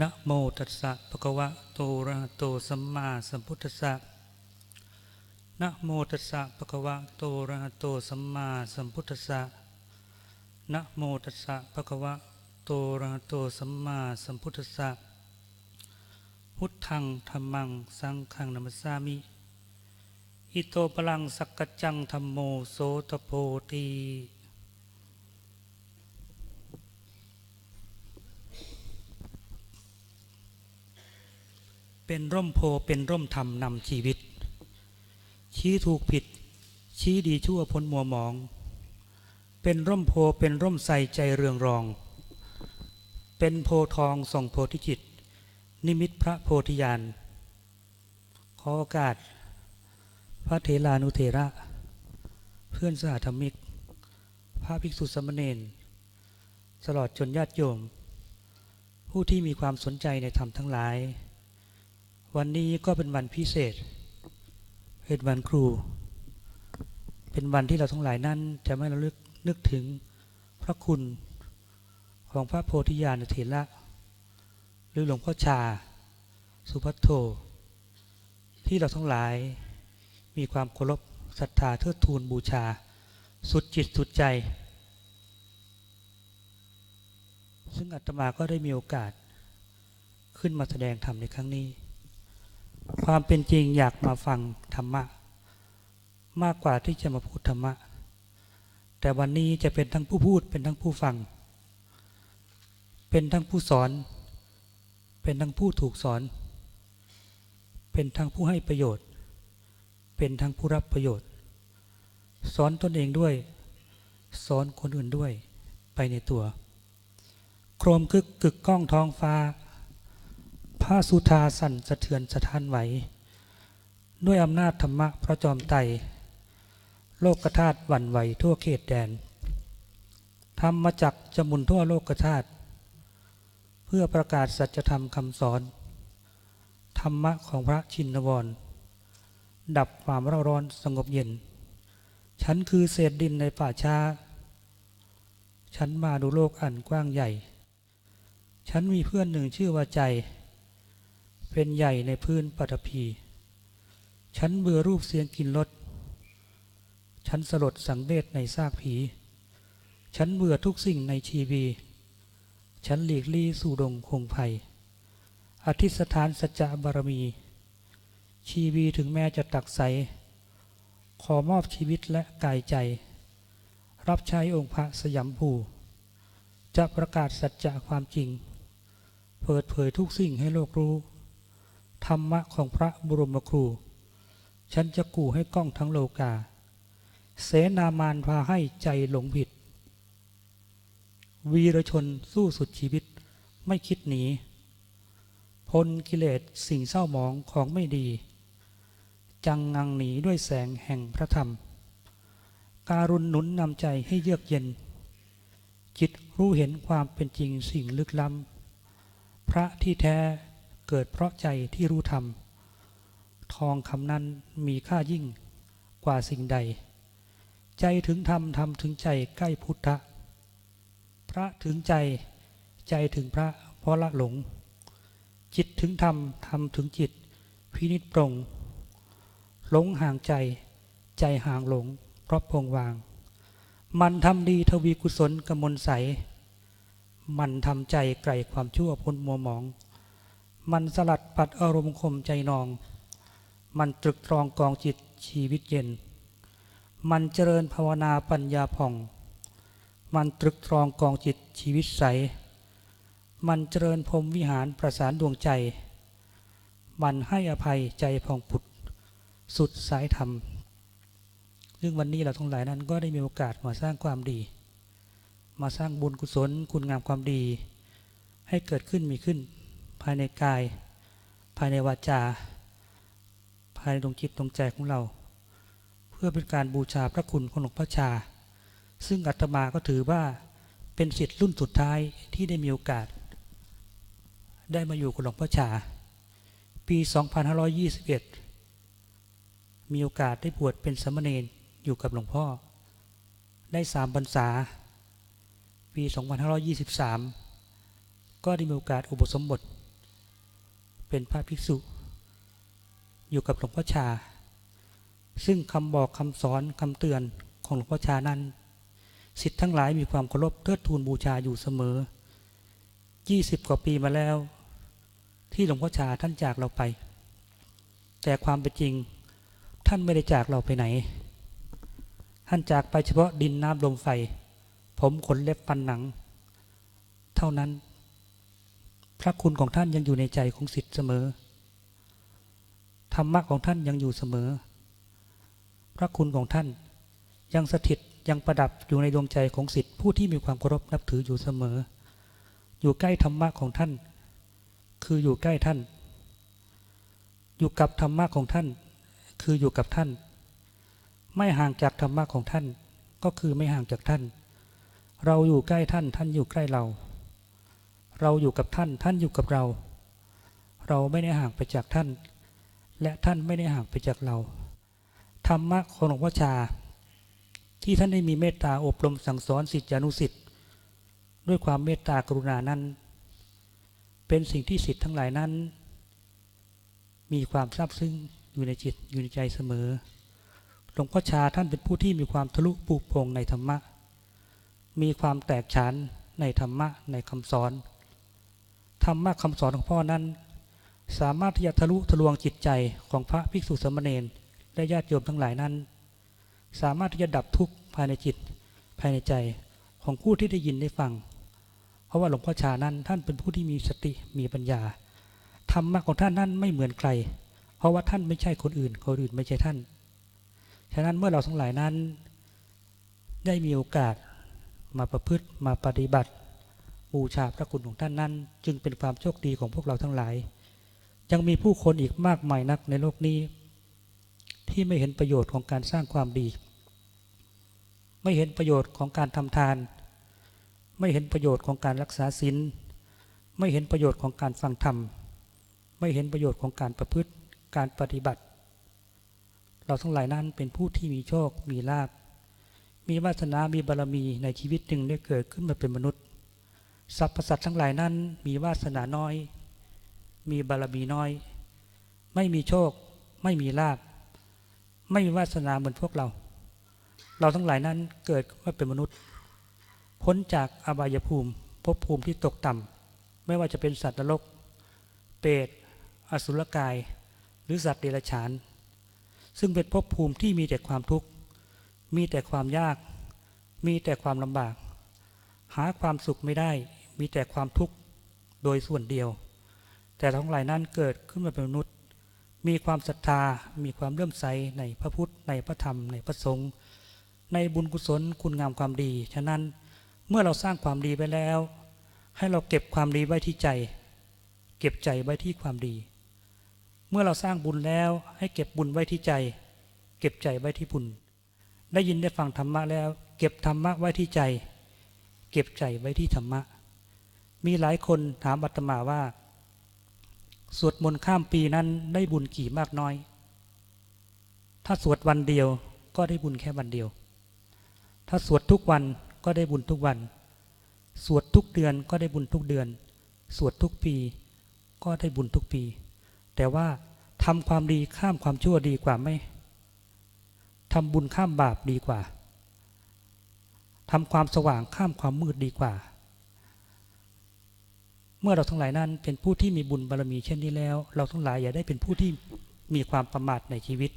นะโมตัสสะภะคะวะโตอระหะโตสัมมาสัมพุทธัสสะนะโมตัสสะภะคะวะโตอระหะโตสัมมาสัมพุทธัสสะนะโมตัสสะภะคะวะโตอระหะโตสัมมาสัมพุทธัสสะพุทธังธัมมังสังฆังนัมสสามิอิโตปลังสักกจจังธัมโมโสตโพธี เป็นร่มโพเป็นร่มธรรมนำชีวิต ชี้ถูกผิด ชี้ดีชั่วพ้นมัวหมอง เป็นร่มโพเป็นร่มใสใจเรืองรอง เป็นโพทองส่งโพธิจิต นิมิตพระโพธิญาณขอโอกาส พระเถรานุเถระ เพื่อนสหธรรมิก พระภิกษุสมเณรตลอดจนญาติโยม ผู้ที่มีความสนใจในธรรมทั้งหลาย วันนี้ก็เป็นวันพิเศษ เป็นวันครู เป็นวันที่เราทั้งหลายนั้น จะไม่ระลึกนึกถึงพระคุณของพระโพธิญาณเถระหรือหลวงพ่อชา สุภัทโท ที่เราทั้งหลายมีความเคารพศรัทธาเทิดทูนบูชา สุดจิตสุดใจ ซึ่งอาตมาก็ได้มีโอกาสขึ้นมาแสดงธรรมในครั้งนี้ ความเป็นจริงอยากมาฟังธรรมะ มากกว่าที่จะมาพูดธรรมะ แต่วันนี้จะเป็นทั้งผู้พูดเป็นทั้งผู้ฟัง เป็นทั้งผู้สอน เป็นทั้งผู้ถูกสอน เป็นทั้งผู้ให้ประโยชน์ เป็นทั้งผู้รับประโยชน์ สอนตนเองด้วย สอนคนอื่นด้วยไปในตัว โครมคึกกึกก้องท้องฟ้า ผ้าสุธาสั่นสะเทือนสะท้านไหว ด้วยอำนาจธรรมะพระจอมไตโลกธาตุหวั่นไหวทั่วเขตแดนธรรมาจักจะหมุนทั่วโลกธาตุเพื่อประกาศสัจธรรมคำสอน ธรรมะของพระชินวร ดับความเร่าร้อนสงบเย็น ฉันคือเศษดินในป่าชาฉันมาดูโลกอันกว้างใหญ่ ฉันมีเพื่อนหนึ่งชื่อว่าใจ เป็นใหญ่ในพื้นปฐพี ฉันเบื่อรูปเสียงกลิ่นรส ฉันสลดสังเวชในซากผี ฉันเบื่อทุกสิ่งในชีวี ฉันหลีกลี่สู่ดงคงไผ่อธิษฐานสัจจะบารมี ชีวีถึงแม้จะตักใส ขอมอบชีวิตและกายใจ รับใช้องค์พระสยามภู จะประกาศสัจจะความจริง เปิดเผยทุกสิ่งให้โลกรู้ ธรรมะของพระบรมครู ฉันจะกู่ให้กล้องทั้งโลกา เสนามานพาให้ใจหลงผิด วีรชนสู้สุดชีวิตไม่คิดหนีพ้นกิเลสสิ่งเศร้าหมองของไม่ดี จังงังหนีด้วยแสงแห่งพระธรรม การุณหนุนนำใจให้เยือกเย็น จิตรู้เห็นความเป็นจริงสิ่งลึกล้ำพระที่แท้ เกิดเพราะใจที่รู้ธรรม ทองคำนั้นมีค่ายิ่งกว่าสิ่งใด ใจถึงธรรมธรรมถึงใจใกล้พุทธะ พระถึงใจใจถึงพระเพราะละหลง จิตถึงธรรมธรรมถึงจิต พินิจปรงหลงห่างใจ ใจห่างหลง เพราะพงวาง มันทำดีทวีกุศลกมลใส มันทำใจไกลความชั่วพ้นมัวหมอง มันสลัดปัดอารมณ์คมใจนอง มันตรึกตรองกองจิตชีวิตเย็น มันเจริญภาวนาปัญญาผ่อง มันตรึกตรองกองจิตชีวิตใส มันเจริญพรมวิหารประสานดวงใจ มันให้อภัยใจผ่องผุด สุดสายธรรม ซึ่งวันนี้เราทั้งหลายนั้นก็ได้มีโอกาสมาสร้างความดี มาสร้างบุญกุศลคุณงามความดี ให้เกิดขึ้นมีขึ้น ภายในกาย ภายในวาจา ภายในดวงจิตดวงใจของเรา เพื่อเป็นการบูชาพระคุณของหลวงพ่อชา ซึ่งอาตมาก็ถือว่าเป็นสิทธิ์รุ่นสุดท้ายที่ได้มีโอกาส ได้มาอยู่กับหลวงพ่อชา ปี 2521 มีโอกาสได้บวชเป็นสมเณรอยู่กับหลวงพ่อ ได้สามพรรษา ปี 2523 ก็ได้มีโอกาสอุปสมบท เป็นพระภิกษุ อยู่กับหลวงพ่อชา ซึ่งคำบอกคำสอนคำเตือนของหลวงพ่อชานั้นสิทธิ์ทั้งหลายมีความเคารพเทิดทูนบูชาอยู่เสมอ 20 กว่าปีมาแล้ว ที่หลวงพ่อชาท่านจากเราไป แต่ความเป็นจริงท่านไม่ได้จากเราไปไหน ท่านจากไปเฉพาะดินน้ำลมไฟ ผมขนเล็บฟันหนัง เท่านั้น พระคุณของท่านยังอยู่ในใจของสิทธิ์เสมอ ธรรมะของท่านยังอยู่เสมอ พระคุณของท่านยังสถิตยังประดับอยู่ในดวงใจของสิทธิ์ผู้ที่มีความเคารพนับถืออยู่เสมอ อยู่ใกล้ธรรมะของท่าน คืออยู่ใกล้ท่าน อยู่กับธรรมะของท่าน คืออยู่กับท่าน ไม่ห่างจากธรรมะของท่าน ก็คือไม่ห่างจากท่าน เราอยู่ใกล้ท่าน ท่านอยู่ใกล้เรา เราอยู่กับท่านท่านอยู่กับเรา เราไม่ได้ห่างไปจากท่าน และท่านไม่ได้ห่างไปจากเรา ธรรมะของหลวงพ่อชา ที่ท่านได้มีเมตตาอบรมสั่งสอนสิทธิอนุสิทธิ์ด้วยความเมตตากรุณานั้น เป็นสิ่งที่สิทธิ์ทั้งหลายนั้น มีความซาบซึ้งอยู่ในจิตอยู่ในใจเสมอ หลวงพ่อชาท่านเป็นผู้ที่มีความทะลุปูโปรงในธรรมะ มีความแตกฉานในธรรมะในคำสอน ธรรมะคำสอนของพ่อนั้น สามารถที่จะทะลุทะลวงจิตใจของพระภิกษุสามเณรและญาติโยมทั้งหลายนั้น สามารถที่จะดับทุกข์ภายในจิตภายในใจของผู้ที่ได้ยินได้ฟัง เพราะว่าหลวงพ่อชานั้นท่านเป็นผู้ที่มีสติมีปัญญาธรรมะของท่านนั้นไม่เหมือนใคร เพราะว่าท่านไม่ใช่คนอื่น คนอื่นไม่ใช่ท่าน ฉะนั้นเมื่อเราทั้งหลายนั้น ได้มีโอกาสมาประพฤติมาปฏิบัติ บูชาพระคุณของท่านนั้น จึงเป็นความโชคดีของพวกเราทั้งหลาย ยังมีผู้คนอีกมากมายนักในโลกนี้ ที่ไม่เห็นประโยชน์ของการสร้างความดี ไม่เห็นประโยชน์ของการทำทาน ไม่เห็นประโยชน์ของการรักษาศีลไม่เห็นประโยชน์ของการฟังธรรม ไม่เห็นประโยชน์ของการประพฤติการปฏิบัติ เราทั้งหลายนั้นเป็นผู้ที่มีโชค มีลาภมีวาสนา มีบารมีในชีวิตหนึ่งได้เกิดขึ้นมาเป็นมนุษย์ สรรพสัตว์ทั้งหลายนั้นมีวาสนาน้อย มีบารมีน้อย ไม่มีโชค ไม่มีลาภไม่มีวาสนาเหมือนพวกเรา เราทั้งหลายนั้นเกิดมาเป็นมนุษย์ พ้นจากอบายภูมิภพภูมิที่ตกต่ำไม่ว่าจะเป็นสัตว์นรก เปรตอสุรกาย หรือสัตว์เดรัจฉาน ซึ่งเป็นภพภูมิที่มีแต่ความทุกข์ มีแต่ความยาก มีแต่ความลำบาก หาความสุขไม่ได้ มีแต่ความทุกข์โดยส่วนเดียว แต่ทั้งหลายนั้นเกิดขึ้นมาเป็นมนุษย์ มีความศรัทธา มีความเลื่อมใสในพระพุทธ ในพระธรรม ในพระสงฆ์ ในบุญกุศล คุณงามความดี ฉะนั้นเมื่อเราสร้างความดีไปแล้ว ให้เราเก็บความดีไว้ที่ใจ เก็บใจไว้ที่ความดี เมื่อเราสร้างบุญแล้ว ให้เก็บบุญไว้ที่ใจ เก็บใจไว้ที่บุญ ได้ยินได้ฟังธรรมะแล้ว เก็บธรรมะไว้ที่ใจ เก็บใจไว้ที่ธรรมะ มีหลายคนถามอาตมาว่า สวดมนต์ข้ามปีนั้นได้บุญกี่มากน้อย ถ้าสวดวันเดียวก็ได้บุญแค่วันเดียว ถ้าสวดทุกวันก็ได้บุญทุกวัน สวดทุกเดือนก็ได้บุญทุกเดือน สวดทุกปีก็ได้บุญทุกปี แต่ว่าทำความดีข้ามความชั่วดีกว่าไหมทำบุญข้ามบาปดีกว่า ทำความสว่างข้ามความมืดดีกว่า เมื่อเราทั้งหลายนั้นเป็นผู้ที่มีบุญบารมีเช่นนี้แล้ว เราทั้งหลายอย่าได้เป็นผู้ที่มีความประมาทในชีวิต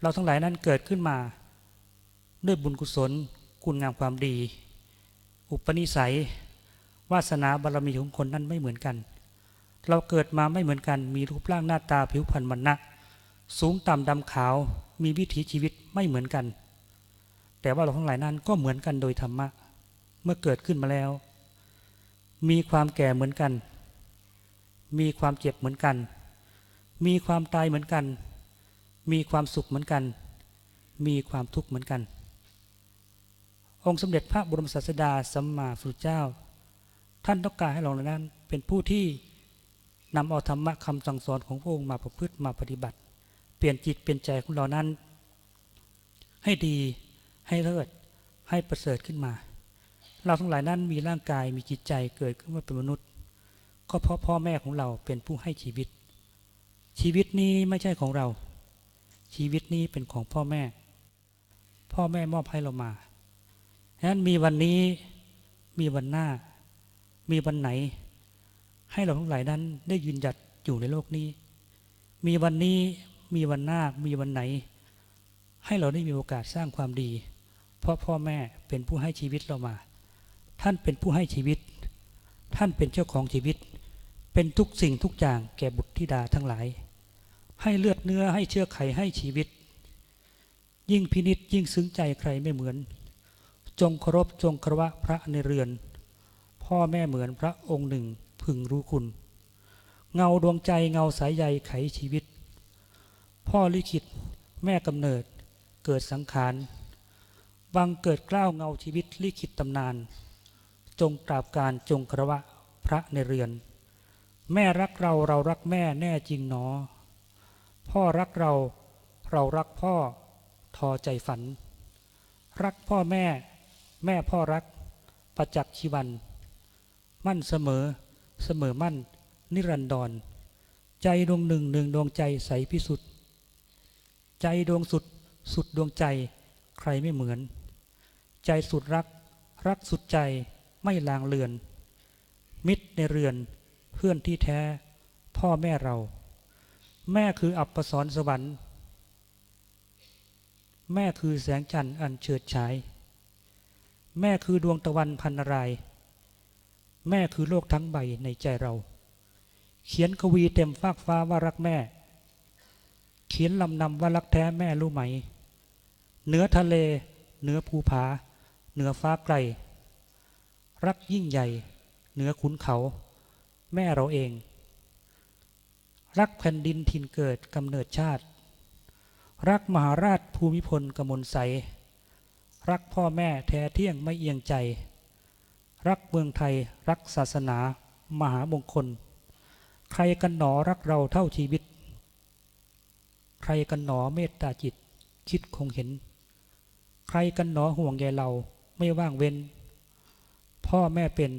เราทั้งหลายนั้นเกิดขึ้นมาด้วยบุญกุศล คุณงามความดี อุปนิสัย วาสนาบารมีของคนนั้นไม่เหมือนกัน เราเกิดมาไม่เหมือนกัน มีรูปร่างหน้าตาผิวพรรณมันนะสูงต่ำดำขาว มีวิถีชีวิตไม่เหมือนกัน แต่ว่าเราทั้งหลายนั้นก็เหมือนกันโดยธรรมะ เมื่อเกิดขึ้นมาแล้ว มีความแก่เหมือนกัน มีความเจ็บเหมือนกัน มีความตายเหมือนกัน มีความสุขเหมือนกัน มีความทุกข์เหมือนกัน องค์สมเด็จพระบรมศาสดาสัมมาสัมพุทธเจ้า ท่านต้องการให้เราเหล่านั้น เป็นผู้ที่นำเอาธรรมะคำสั่งสอนของพระองค์มาประพฤติมาปฏิบัติ เปลี่ยนจิตเปลี่ยนใจของเรานั้น ให้ดี ให้เลิศให้ประเสริฐขึ้นมา เราทั้งหลายนั้นมีร่างกายมีจิตใจเกิดขึ้นมาเป็นมนุษย์ ก็เพราะพ่อแม่ของเราเป็นผู้ให้ชีวิต ชีวิตนี้ไม่ใช่ของเรา ชีวิตนี้เป็นของพ่อแม่ พ่อแม่มอบให้เรามาฉะนั้นมีวันนี้มีวันหน้า มีวันไหน ให้เราทั้งหลายนั้นได้ยืนหยัดอยู่ในโลกนี้ มีวันนี้มีวันหน้ามีวันไหน ให้เราได้มีโอกาสสร้างความดี เพราะพ่อแม่เป็นผู้ให้ชีวิตเรามา ท่านเป็นผู้ให้ชีวิต ท่านเป็นเจ้าของชีวิต เป็นทุกสิ่งทุกอย่างแก่บุตรธิดาทั้งหลาย ให้เลือดเนื้อให้เชื้อไขให้ชีวิต ยิ่งพินิษยิ่งซึ้งใจใครไม่เหมือน จงเคารพจงครวะพระในเรือน พ่อแม่เหมือนพระองค์หนึ่งพึงรู้คุณ เงาดวงใจเงาสายใยไขชีวิต พ่อลิขิตแม่กำเนิดเกิดสังขาร บังเกิดกล้าวเงาชีวิตลิขิตตำนาน จงกราบการจงครวะพระในเรือน แม่รักเราเรารักแม่แน่จริงหนอ พ่อรักเราเรารักพ่อทอใจฝัน รักพ่อแม่ แม่พ่อรัก ประจักษ์ชีวัน มั่นเสมอ เสมอมั่น นิรันดร ใจดวงหนึ่งหนึ่งดวงใจใสพิสุทธิ์ใจดวงสุดสุดดวงใจใครไม่เหมือน ใจสุดรัก รักสุดใจไม่ลางเลือน มิตรในเรือนเพื่อนที่แท้ พ่อแม่เรา แม่คืออัปสรสวรรค์ แม่คือแสงจันทร์อันเฉิดฉาย แม่คือดวงตะวันพันราย แม่คือโลกทั้งใบในใจเรา เขียนกวีเต็มฟากฟ้าว่ารักแม่ เขียนลำนำว่ารักแท้แม่รู้ไหม เหนือทะเลเหนือภูผา เหนือฟ้าไกล รักยิ่งใหญ่ เหนือขุนเขา แม่เราเอง รักแผ่นดินถิ่นเกิดกำเนิดชาติ รักมหาราชภูมิพลกมลใส รักพ่อแม่แท้เที่ยงไม่เอียงใจ รักเมืองไทยรักศาสนา มหามงคล ใครกันหนอรักเราเท่าชีวิต ใครกันหนอเมตตาจิตคิดคงเห็น ใครกันหนอห่วงใยเรา ไม่ว่างเว้น พ่อแม่เป็น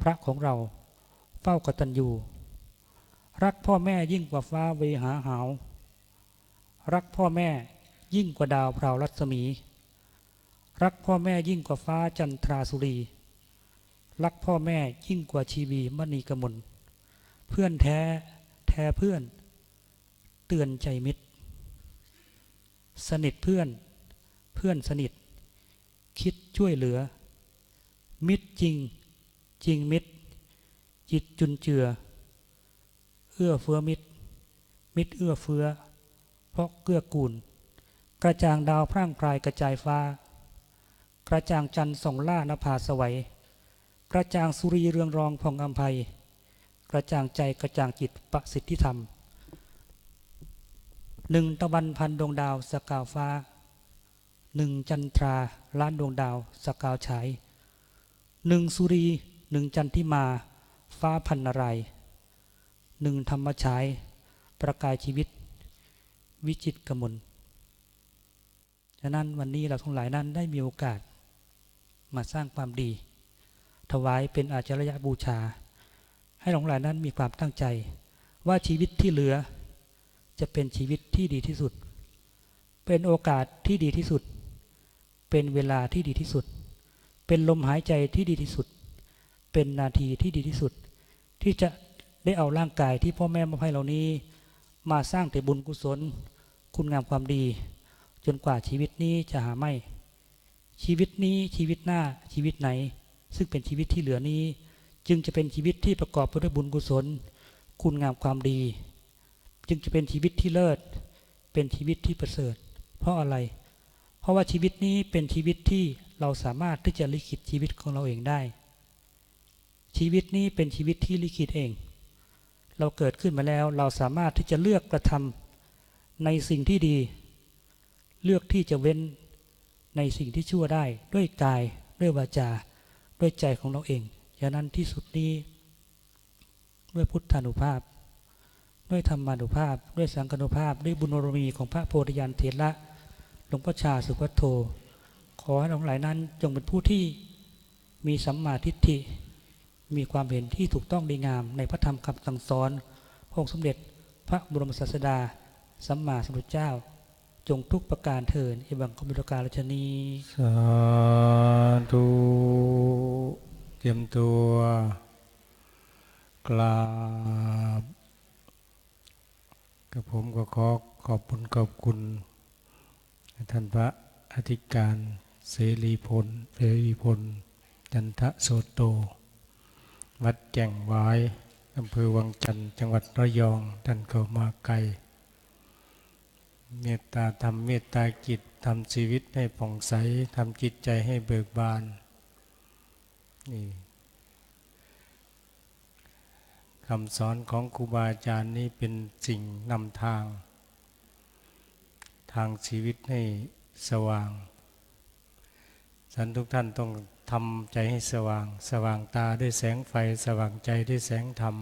พระของเราเฝ้ากตัญญูรักพ่อแม่ยิ่งกว่าฟ้าเวหาหาว รักพ่อแม่ยิ่งกว่าดาวพราวรัศมี รักพ่อแม่ยิ่งกว่าฟ้าจันทราสุรี รักพ่อแม่ยิ่งกว่าชีวีมณีกมลเพื่อนแท้แท้เพื่อน เตือนใจมิตร สนิทเพื่อนเพื่อนสนิท คิดช่วยเหลือ มิตรจริง จริงมิตร จิตจุนเจือ เอื้อเฟื้อมิตร มิตรเอื้อเฟื้อ เพราะเกื้อกูล กระจ่างดาวพร่างพรายกระจายฟ้า กระจ่างจันทร์ส่องล่านภาสวัย กระจ่างสุรีเรืองรองผ่องอัมภัย กระจ่างใจกระจ่างจิตประสิทธิธรรมหนึ่งตะวันพันดวงดาวสกาวฟ้า หนึ่งจันทราล้านดวงดาวสกาวฉายหนึ่งสุรีหนึ่งจันทิมา ฟ้าพันนารายหนึ่งธรรมฉาย ประกายชีวิต วิจิตกมลฉะนั้นวันนี้เราทั้งหลายนั้นได้มีโอกาส มาสร้างความดี ถวายเป็นอาจารยบูชา ให้เราทั้งหลายนั้นมีความตั้งใจ ว่าชีวิตที่เหลือ จะเป็นชีวิตที่ดีที่สุด เป็นโอกาสที่ดีที่สุด เป็นเวลาที่ดีที่สุด เป็นลมหายใจที่ดีที่สุด เป็นนาทีที่ดีที่สุด ที่จะได้เอาร่างกายที่พ่อแม่มอบให้เรานี้ มาสร้างแต่บุญกุศล คุณงามความดี จนกว่าชีวิตนี้จะหาไม่ ชีวิตนี้ชีวิตหน้าชีวิตไหน ซึ่งเป็นชีวิตที่เหลือนี้ จึงจะเป็นชีวิตที่ประกอบไปด้วยบุญกุศล คุณงามความดี จึงจะเป็นชีวิตที่เลิศ เป็นชีวิตที่ประเสริฐ เพราะอะไร เพราะว่าชีวิตนี้เป็นชีวิตที่เราสามารถที่จะลิขิตชีวิตของเราเองได้ ชีวิตนี้เป็นชีวิตที่ลิขิตเอง เราเกิดขึ้นมาแล้วเราสามารถที่จะเลือกกระทำในสิ่งที่ดี เลือกที่จะเว้นในสิ่งที่ชั่วได้ ด้วยกายด้วยวาจา ด้วยใจของเราเองฉะนั้นที่สุดนี้ ด้วยพุทธานุภาพ ด้วยธรรมานุภาพ ด้วยสังฆานุภาพ ด้วยบุญบารมีของพระโพธิญาณเถระ ลวงพ่อชาสุวัตโธขอให้เราทั้งหลายนั้นจงเป็นผู้ที่มีสัมมาทิฏฐิ มีความเห็นที่ถูกต้องดีงาม ในพระธรรมคำสั่งสอนพระองค์สมเด็จพระบรมศาสดา สัมมาสัมพุทธเจ้า จงทุกประการเถิดเอบังคมิตการชนี สาธุเตรียมตัวกราบกับผมก็ขอขอบคุณขอบคุณ ท่านพระอธิการเสรีพลเสรีพลจันทโสโต วัดแก่งวายอำเภอวังจันทร์จังหวัดระยองท่านก็มาไกล เมตตาทำเมตตาจิตทำชีวิตให้ผ่องใสทำจิตใจให้เบิกบานนี่คำสอนของครูบาอาจารย์นี้เป็นสิ่งนำทาง ทางชีวิตให้สว่างฉันทุกท่านต้องทำใจให้สว่าง สว่างตาด้วยแสงไฟ สว่างใจด้วยแสงธรรม